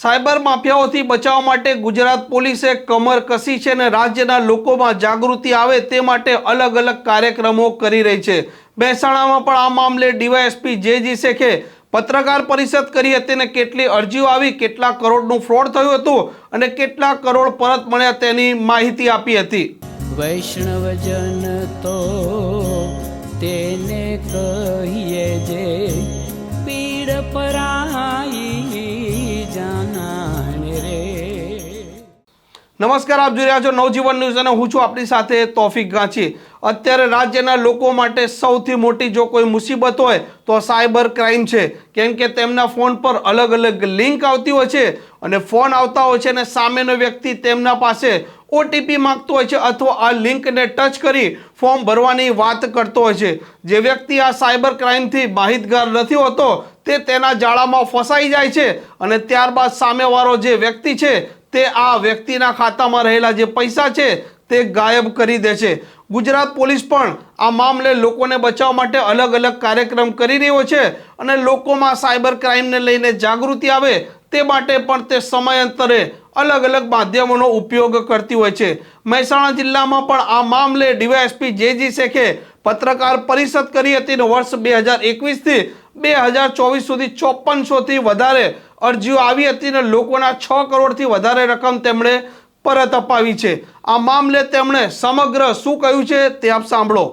Cyber માફિયાઓથી બચાવવા માટે ગુજરાત પોલીસે કમર કસી છે અને રાજ્યના લોકોમાં જાગૃતિ આવે તે માટે અલગ અલગ કાર્યક્રમો કરી રહી છે. મહેસાણામાં પણ આ મામલે ડીવાયએસપી જેજી શેખે પત્રકાર પરિષદ કરી હતી અને કેટલી અરજીઓ આવી, કેટલા કરોડનું ફ્રોડ થયું હતું અને કેટલા કરોડ પરત મળ્યા તેની માહિતી આપી હતી. વૈષ્ણવજન તો તેને કહીએ જે પીડ પરાઈ નમસ્કાર, આપ જોઈ રહ્યા છો નવજીવન ન્યૂઝ અને હું છું આપણી સાથે તોફિક ગાંચી. અત્યારે રાજ્યના લોકો માટે સૌથી મોટી જો કોઈ મુસીબત હોય તો સાયબર ક્રાઇમ છે. કેમ કે તેમના ફોન પર અલગ અલગ લિંક આવતી હોય છે અને ફોન આવતા હોય છે અને સામેનો વ્યક્તિ તેમના પાસે ઓટીપી માંગતો હોય છે અથવા આ લિંકને ટચ કરી ફોર્મ ભરવાની વાત કરતો હોય છે. જે વ્યક્તિ આ સાયબર ક્રાઇમથી માહિતગાર નથી હોતો તે તેના જાળામાં ફસાઈ જાય છે અને ત્યારબાદ સામેવાળો જે વ્યક્તિ છે તે આ વ્યક્તિના ખાતામાં રહેલા જે પૈસા છે તે ગાયબ કરી દે છે. ગુજરાત પોલીસ પણ આ મામલે લોકોને બચાવવા માટે અલગ અલગ કાર્યક્રમ કરી રહ્યો છે અને લોકોમાં સાયબર ક્રાઇમને લઈને જાગૃતિ આવે તે માટે પણ તે સમયાંતરે અલગ અલગ માધ્યમોનો ઉપયોગ કરતી હોય છે. મહેસાણા જિલ્લામાં પણ આ મામલે ડીવાયએસપી જેજી શેખે પત્રકાર પરિષદ કરી હતી વર્ષ બે હજાર એકવીસથી બે હજાર ચોવીસ સુધી ચોપનસોથી વધારે અરજીઓ આવી હતી અને લોકોના છ કરોડથી વધારે રકમ તેમણે પરત અપાવી છે. આ મામલે તેમણે સમગ્ર શું કહ્યું છે તે આપ સાંભળો.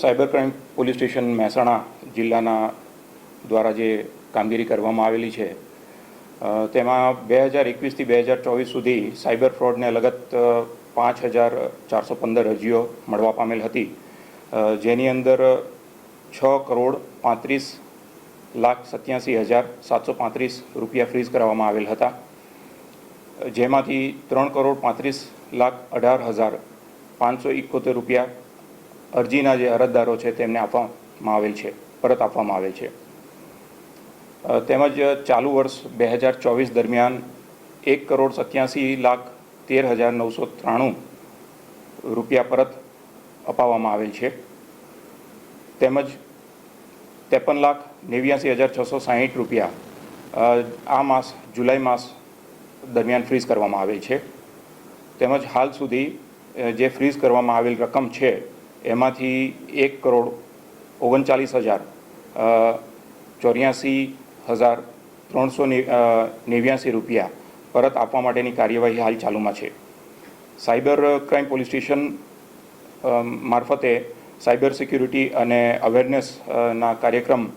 Cyber crime police station Mehsana જિલ્લાના દ્વારા જે કામગીરી કરવામાં આવેલી છે તેમાં બે હજાર એકવીસથી બે હજાર ચોવીસ સુધી સાયબર ફ્રોડને લગત પાંચ હજાર ચારસો પંદર અરજીઓ મળવા પામેલ હતી. જેની અંદર છ કરોડ પાંત્રીસ લાખ સત્યાસી હજાર સાતસો પાંત્રીસ રૂપિયા ફ્રીઝ કરાવવામાં આવેલ હતા. જેમાંથી ત્રણ કરોડ પાંત્રીસ લાખ અઢાર હજાર પાંચસો ઇકોતેર રૂપિયા અરજીના જે અરજદારો છે તેમને આપવામાં આવેલ છે, પરત આપવામાં આવેલ છે. તેમજ ચાલુ વર્ષ બે હજાર ચોવીસ દરમિયાન એક કરોડ સત્યાસી લાખ તેર હજાર નવસો ત્રાણું રૂપિયા પરત અપાવવામાં આવેલ છે. તેમજ ત્રેપન લાખ નેવ્યાસી હજાર છસો સાહીઠ રૂપિયા આ માસ, જુલાઈ માસ દરમિયાન ફ્રીઝ કરવામાં આવે છે. તેમજ હાલ સુધી જે ફ્રીઝ કરવામાં આવેલ રકમ છે, એમાંથી એક કરોડ ઓગણચાલીસ હજાર ચોર્યાસી હજાર ત્રણસો નેવ્યાસી રૂપિયા પરત આપવા માટેની કાર્યવાહી હાલ ચાલુમાં છે. સાયબર ક્રાઇમ પોલીસ સ્ટેશન મારફતે સાયબર સિક્યુરિટી અને અવેરનેસ ના કાર્યક્રમ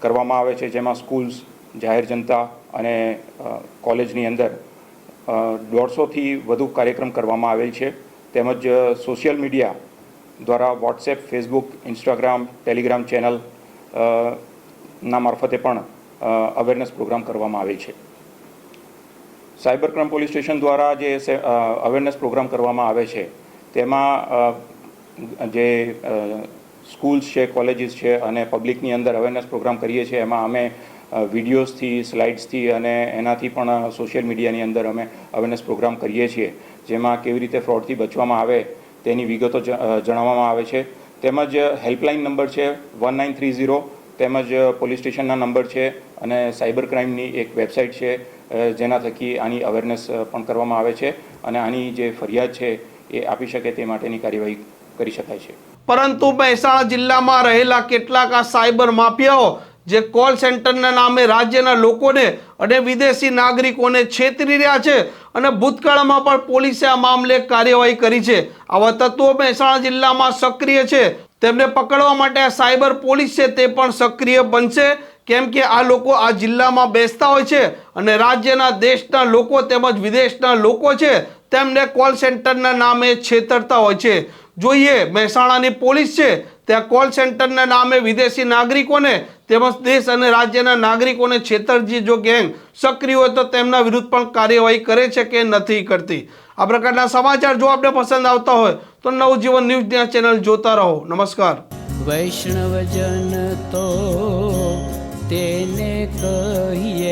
કરવામાં આવે છે, જેમાં સ્કૂલ્સ જાહેર જનતા અને કોલેજની અંદર દોઢસોથી વધુ કાર્યક્રમ કરવામાં આવેલ છે. તેમજ સોશિયલ મીડિયા દ્વારા WhatsApp Facebook Instagram Telegram channel ના મારફતે પણ અવેરનેસ પ્રોગ્રામ કરવામાં આવેલ છે. સાયબર ક્રાઇમ પોલીસ સ્ટેશન દ્વારા જે અવેરનેસ પ્રોગ્રામ કરવામાં આવે છે, તેમાં જે સ્કૂલ્સ છે કોલેજીસ છે અને પબ્લિકની અંદર અવેરનેસ પ્રોગ્રામ કરીએ છીએ, એમાં અમે વિડીયોઝથી સ્લાઇડ્સથી અને એનાથી પણ સોશિયલ મીડિયાની અંદર અમે અવેરનેસ પ્રોગ્રામ કરીએ છીએ. જેમાં કેવી રીતે ફ્રોડથી બચવામાં આવે તેની વિગતો જણાવવામાં આવે છે. તેમજ હેલ્પલાઇન નંબર છે વન નાઇન થ્રી ઝીરો તેમજ પોલીસ સ્ટેશનના નંબર છે અને સાયબર ક્રાઇમની એક વેબસાઇટ છે જેના થકી આની અવેરનેસ પણ કરવામાં આવે છે. અને આની જે ફરિયાદ છે એ આપી શકે તે માટેની કાર્યવાહી કરી શકાય છે. પરંતુ મહેસાણા જિલ્લામાં રહેલા કેટલાક આ સાયબર માફિયાઓ, જે કોલ સેન્ટરના નામે રાજ્યના લોકોને અને વિદેશી નાગરિકોને છેતરી રહ્યા છે અને ભૂતકાળમાં પણ પોલીસે આ મામલે કાર્યવાહી કરી છે. આવા તત્વો મહેસાણા જિલ્લામાં સક્રિય છે. તેમને પકડવા માટે આ સાયબર પોલીસ છે તે પણ સક્રિય બનશે. કેમ કે આ લોકો આ જિલ્લામાં બેસતા હોય છે અને રાજ્યના દેશના લોકો તેમજ વિદેશના લોકો છે તેમને કોલ સેન્ટરના નામે છેતરતા હોય છે. જોઈએ, મહેસાણાની પોલીસ છે, ત્યાં કોલ સેન્ટરના નામે વિદેશી નાગરિકોને તેમજ દેશ અને રાજ્યના નાગરિકોને છેતરજી જો ગેંગ સક્રિય હોય તો તેમના વિરુદ્ધ પણ કાર્યવાહી કરે છે કે નથી કરતી. આ પ્રકારના સમાચાર જો આપને પસંદ આવતા હોય, તો નવજીવન ન્યૂઝ ચેનલ જોતા રહો. નમસ્કાર. વૈષ્ણવજન તો તેને કહીએ